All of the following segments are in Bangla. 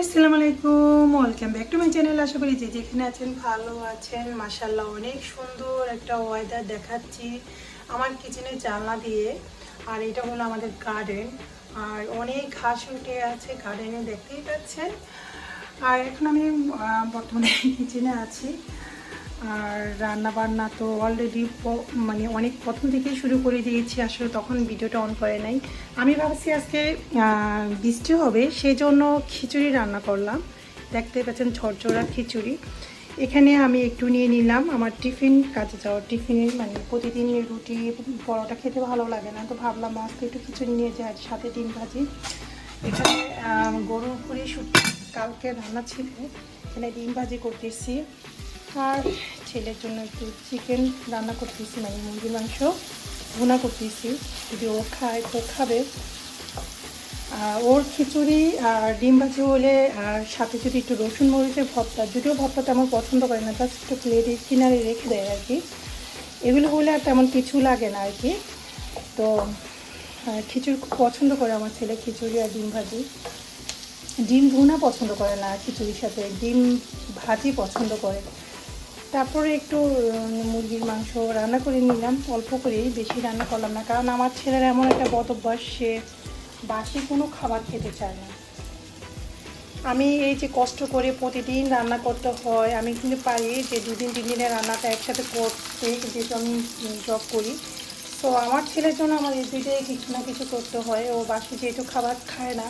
আসসালামু আলাইকুম welcome back to my channel আশা করি যে যেখানে আছেন, ভালো আছেন। মাসাল্লাহ অনেক সুন্দর একটা ওয়েদার দেখাচ্ছি আমার কিচেনে জানলা দিয়ে। আর এটা হলো আমাদের গার্ডেন আর অনেক ঘাস উঠে আছে গার্ডেনে দেখতেই পাচ্ছেন। আর এখন আমি বর্তমানে কিচেনে আছি। আর রান্না বান্না তো অলরেডি মানে অনেক প্রথম থেকেই শুরু করে দিয়েছি, আসলে তখন ভিডিওটা অন করে নাই। আমি ভাবছি আজকে বৃষ্টি হবে সেই জন্য খিচুড়ি রান্না করলাম। দেখতে পাচ্ছেন ঝরঝরা খিচুড়ি। এখানে আমি একটু নিয়ে নিলাম আমার টিফিন কাজে যাওয়ার টিফিনে মানে প্রতিদিন রুটি, পরোটা খেতে ভালো লাগে না, তো ভাবলাম আজকে একটু খিচুড়ি নিয়ে যাই সাথে ডিম ভাজি। এখানে গরুর পুরি কালকে রান্না ছিল, এখানে ডিম ভাজি করতেছি। আর ছেলের জন্য একটু চিকেন রান্না করতেছি মানে মুরগির মাংস ভুনা করতেছি। যদি ও খায়, তো খাবে। ওর খিচুড়ি আর ডিম ভাজি হলে আর সাথে যদি একটু রসুন মরিচের ভর্তা, যদিও ভর্তাটা আমার পছন্দ করে না জাস্ট একটু প্লেটে কিনারে রেখে দেয় আর কি। এগুলো হলে আর তেমন কিছু লাগে না আর কি। তো খিচুড়ি খুব পছন্দ করে আমার ছেলে, খিচুড়ি আর ডিম ভাজি। ডিম ভুনা পছন্দ করে না খিচুড়ির সাথে, ডিম ভাজি পছন্দ করে। তারপরে একটু মুরগির মাংস রান্না করে নিলাম। অল্প করেই বেশি রান্না করলাম না, কারণ আমার ছেলের এমন একটা বদ অভ্যাস সে বাসি কোনো খাবার খেতে চায় না। আমি এই যে কষ্ট করে প্রতিদিন রান্না করতে হয়, আমি কিন্তু পারি যে দুদিন তিন দিনের রান্নাটা একসাথে করতে যেহেতু আমি জব করি। তো আমার ছেলের জন্য আমার এদিকে কিছু না কিছু করতে হয়। ও বাসি যেহেতু খাবার খায় না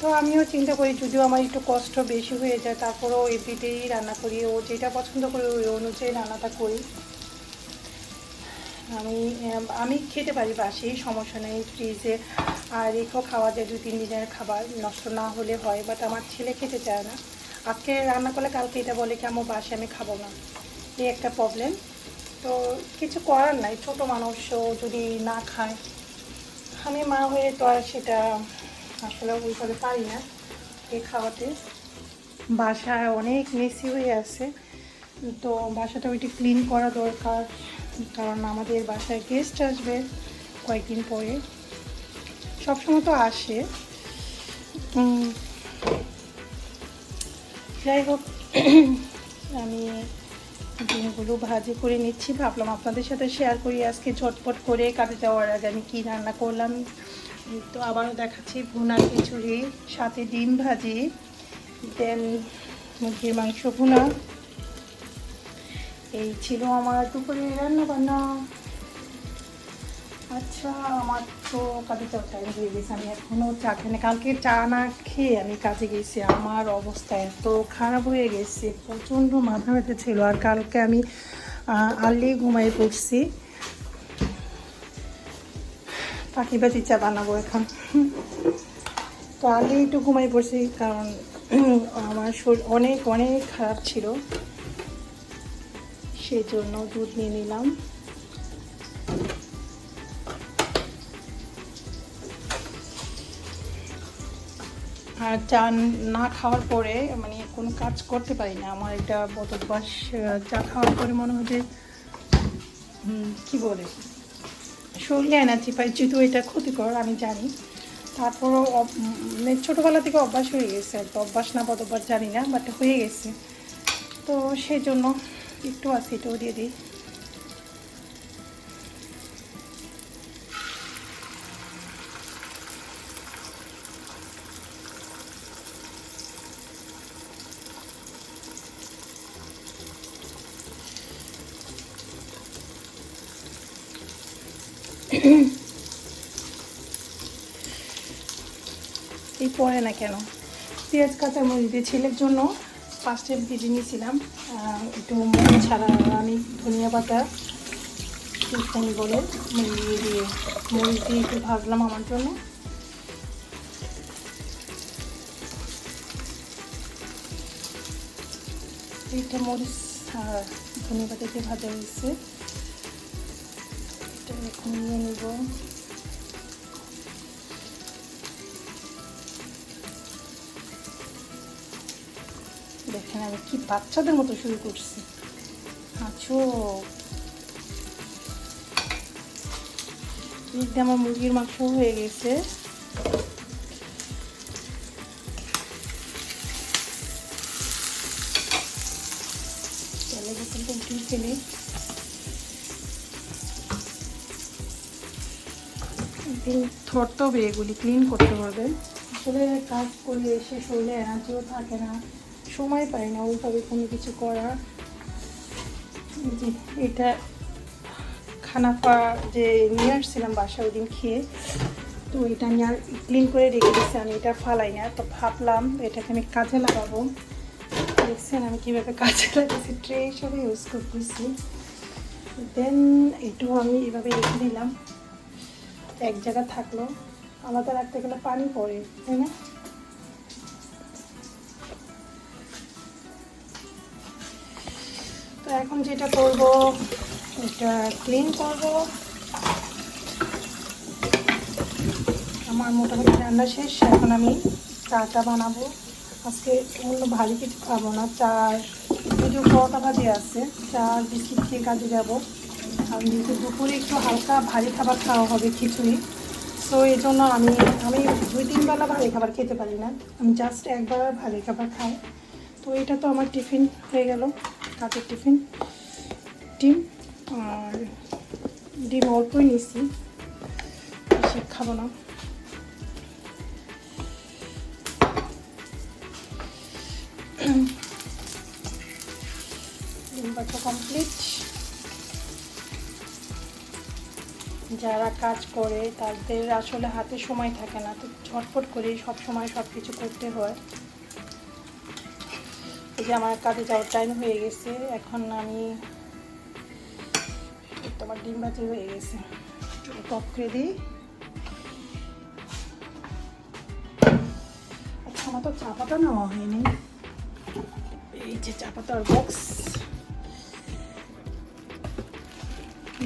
তো আমিও চিন্তা করি, যদিও আমার একটু কষ্ট বেশি হয়ে যায়, তারপরেও এভরিডেই রান্না করি, ও যেটা পছন্দ করে ওই অনুযায়ী রান্নাটা করি। আমি আমি খেতে পারি বাসি, সমস্যা নেই ফ্রিজে আর রেখেও খাওয়া যায় দু তিন দিনের খাবার নষ্ট না হলে হয় বাট আমার ছেলে খেতে চায় না। আজকে রান্না করলে কালকে এটা বলে কি আমার বাসে আমি খাব না। এই একটা প্রবলেম তো কিছু করার নাই, ছোট মানুষও যদি না খায়, আমি মা হয়ে তো আর সেটা আসলে ওইভাবে পারি না। এ খাওয়াতে। বাসায় অনেক মেসি হয়ে আছে। তো বাসাটা ওইটি ক্লিন করা দরকার। কারণ আমাদের বাসায় গেস্ট আসবে কয়েকদিন পরে। সবসময় তো আসে। যাই হোক, আমি ডিমগুলো ভাজি করে নিচ্ছি। ভাবলাম আপনাদের সাথে শেয়ার করি। আজকে ঝটপট করে কাজে যাওয়ার আগে আমি কী রান্না করলাম। তো আবারও দেখাচ্ছি ভুনা খিচুড়ি, সাথে ডিম ভাজি, দেন মুরগির মাংস ভুনা। এই ছিল আমার দুপুরে রান্না বান্না আচ্ছা আমার তো কাজে যাওয়ার টাইম হয়ে গেছে। আমি এখনও চা খাই কালকে চা না খেয়ে আমি কাজে গেছি। আমার অবস্থা এত খারাপ হয়ে গেছে। প্রচণ্ড মাথা ব্যথা ছিল। আর কালকে আমি আর্লি ঘুমাই পড়ছি। পাখি বাজি চা বানাবো এখন। তো আর্লি একটু ঘুমাই পড়ছি, কারণ আমার শরীর অনেক অনেক খারাপ ছিল। সেই জন্য দুধ নিয়ে নিলাম। আর চা না খাওয়ার পরে মানে কোনো কাজ করতে পারি না। আমার একটা বদ চা খাওয়ার পরে মনে হয় যে কি বলে? শরীরে এনার্জি পাই যেহেতু এটা ক্ষতিকর, আমি জানি। তারপরও মানে ছোটোবেলা থেকে অভ্যাস হয়ে গেছে আর অভ্যাস না বদ অভ্যাস জানি না বাট হয়ে গেছে। তো সেই জন্য একটু আছে, এটাও দিয়ে দিই। এই পড়ে না কেন? পেঁয়াজ কাঁচা মরিচ দিয়ে ছেলের জন্য ফার্স্টে ভেজে নিয়েছিলাম। একটু মরিচ ছাড়া আমি ধনিয়া পাতা চিকেন বলে ইয়ে দিয়ে মরিচ দিয়ে একটু ভাজলাম আমার জন্য। এইটা মরিচ ধনিয়া পাতা দিয়ে ভাজা হয়েছে। একটু নিয়ে নিব। দেখেন আমি কি বাচ্চাদের মতো শুরু করছি। আমার মুরগির মাংস হয়ে গেছে। তাহলে কিন্তু ফেলে ধরতে হবে এগুলি ক্লিন করতে হবে। আসলে কাজ করলে এসে শরীরে এনার্জিও থাকে না, সময় পাই না ওইভাবে কোনো কিছু করার। এই এটা খানাফা যে নিয়ে আসছিলাম বাসা ওই দিন খেয়ে, তো এটা আমি আর ক্লিন করে রেখে দিচ্ছি আমি এটা ফালাই না, তো ভাবলাম এটাকে আমি কাজে লাগাবো। দেখছেন আমি কীভাবে কাজে লাগাচ্ছি ট্রে হিসাবে ইউজ করতেছি। দেন এটাও আমি এভাবে রেখে দিলাম। এক জায়গা থাকল, আলাদা রাখতে গেলে পানি পড়ে, তাই না? তো এখন যেটা করব, এটা ক্লিন করব। আমার মোটামুটি রান্না শেষ, এখন আমি চাটা বানাবো। আজকে অন্য ভারী কিছু খাব না, চার যদিও পরোটা ভাজি আছে চা বিস্কিট খেয়ে কাজে যাব। আর যেহেতু দুপুরে একটু হালকা ভারী খাবার খাওয়া হবে খিচুড়ি সো এই জন্য আমি আমি দুই তিন বেলা ভারী খাবার খেতে পারি না। আমি জাস্ট একবার ভারী খাবার খাই। তো এটা তো আমার টিফিন হয়ে গেল কাঠের টিফিন। ডিম আর ডিম অল্পই নিছি বেশি খাব না। ডিম কমপ্লিট যারা কাজ করে, তাদের আসলে হাতে সময় থাকে না। তো ঝটপট করে সব সময় সব কিছু করতে হয়। এই যে আমার কাজে যাওয়ার টাইম হয়ে গেছে। এখন আমি তোমার ডিম বাজি হয়ে গেছে। টপ করে দিই। আচ্ছা আমার তো চা পাতা নেওয়া হয়নি। এই যে চা পাতার বক্স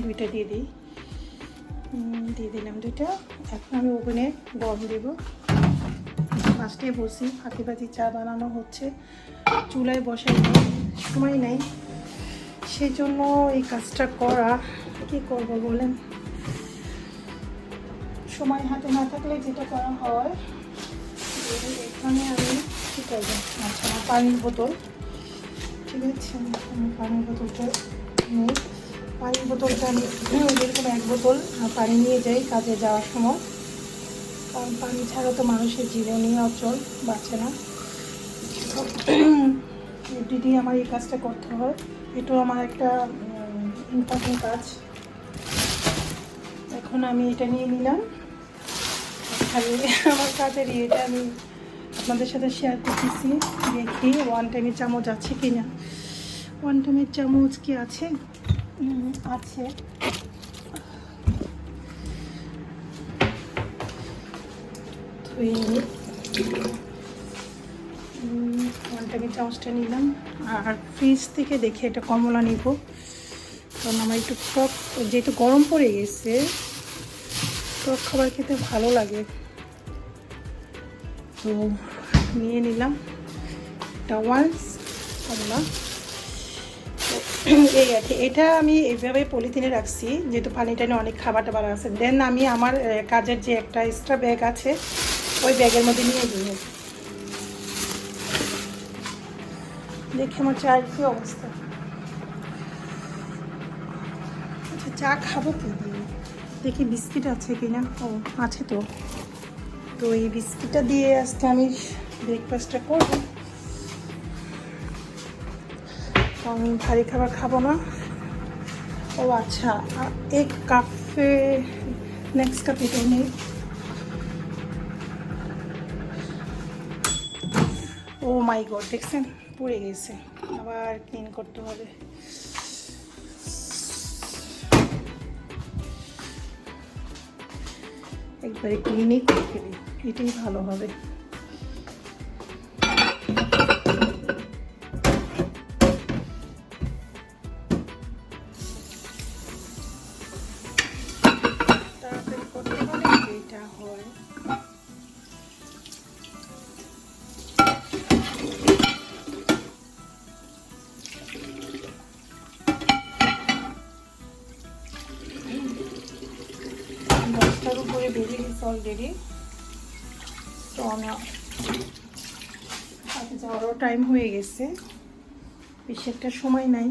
দুইটা দিয়ে দিই। দিয়ে দিলাম দুইটা। এখন আমি ওভেনে গরম দেব। ফার্স্টে বসি হাতি পাতি চা বানানো হচ্ছে। চুলায় বসাই সময় নেই। সেই জন্য এই কাজটা করা, কি করব বলেন? সময় হাতে না থাকলে যেটা করা হয়, এখানে আমি কী করব? আচ্ছা পানির বোতল। ঠিক আছে পানির বোতলটা নিই। পানির বোতলটা আমি যেরকম এক বোতল পানি নিয়ে যাই কাজে যাওয়ার সময়। কারণ পানি ছাড়া তো মানুষের জীবনই অচল, বাঁচে না। এটি আমার এই কাজটা করতে হয়। এটাও আমার একটা ইম্পর্টেন্ট কাজ। এখন আমি এটা নিয়ে নিলাম। আমার কাজের এটা আমি আপনাদের সাথে শেয়ার করতেছি। দেখি ওয়ান টাইমের চামচ আছে কি না ওয়ান টাইমের চামচ কি আছে? আছে। ধুয়ে চামচটা নিলাম। আর ফ্রিজ থেকে দেখে এটা কমলা নিব। কারণ আমার একটু টক, যেহেতু গরম পড়ে গেছে, টক খাবার খেতে ভালো লাগে। তো নিয়ে নিলাম। একটা ওয়ান্স কমলা। এই আর কি, এটা আমি এইভাবে পলিথিনে রাখছি, যেহেতু পানি টানি অনেক খাবার টাবার আছে। দেন আমি আমার কাজের যে একটা এক্সট্রা ব্যাগ আছে, ওই ব্যাগের মধ্যে নিয়ে দিই দেখি আমার চায়ের কি অবস্থা। আচ্ছা চা খাব কি? দেখি বিস্কিট আছে কি না ও, আছে তো। তো এই বিস্কিটটা দিয়ে আজকে আমি ব্রেকফাস্টটা করব। আমি ভারী খাবার খাব না। ও আচ্ছা এক কাপে নেক্সট কাপ এটা নেই ও মাই গড দেখছেন? পুড়ে গেছে। আবার ক্লিন করতে হবে। একবারে ক্লিনই করে ফেলি। এটাই ভালো হবে। যেটা হয়। দশটার উপরে বেজে গেছে অলরেডি তো আমি হাতে যাওয়ারও টাইম হয়ে গেছে। বেশি একটা সময় নাই।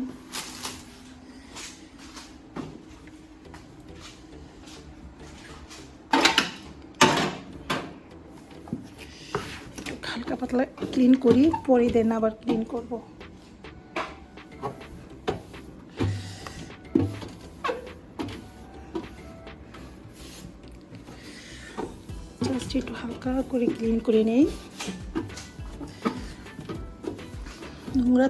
পাতলা ক্লিন করি, পরে দেন আবার ক্লিন করব। জাস্ট একটু হালকা করে ক্লিন করে নেই। নোংরা